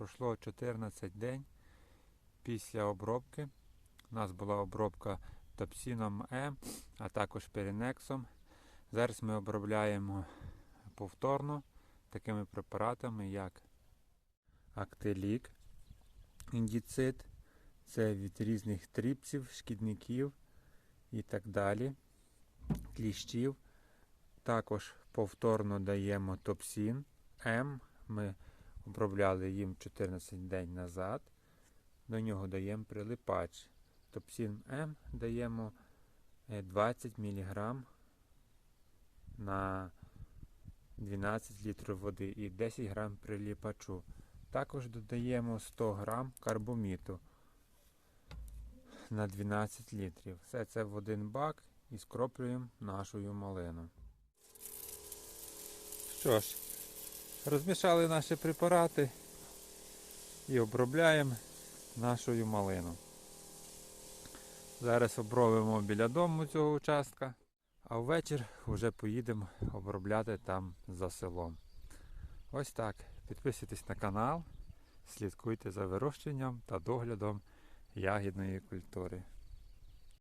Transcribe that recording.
пройшло 14 день після обробки. У нас була обробка топсіном М, а також перенексом. Зараз ми обробляємо повторно такими препаратами, як Актелік, індіцид, це від різних тріпсів, шкідників і так далі, кліщів. Також повторно даємо топсін М. Ми обробляли їм 14 день назад. До нього даємо прилипач. Топсін М даємо е, 20 мг на 12 літрів води і 10 грам приліпачу. Також додаємо 100 грам карбоміту на 12 літрів. Все це в один бак і скроплюємо нашу малину. Що ж, розмішали наші препарати і обробляємо нашу малину. Зараз обробимо біля дому цього участка, а ввечір вже поїдемо обробляти там за селом. Ось так. Підписуйтесь на канал, слідкуйте за вирощенням та доглядом ягідної культури.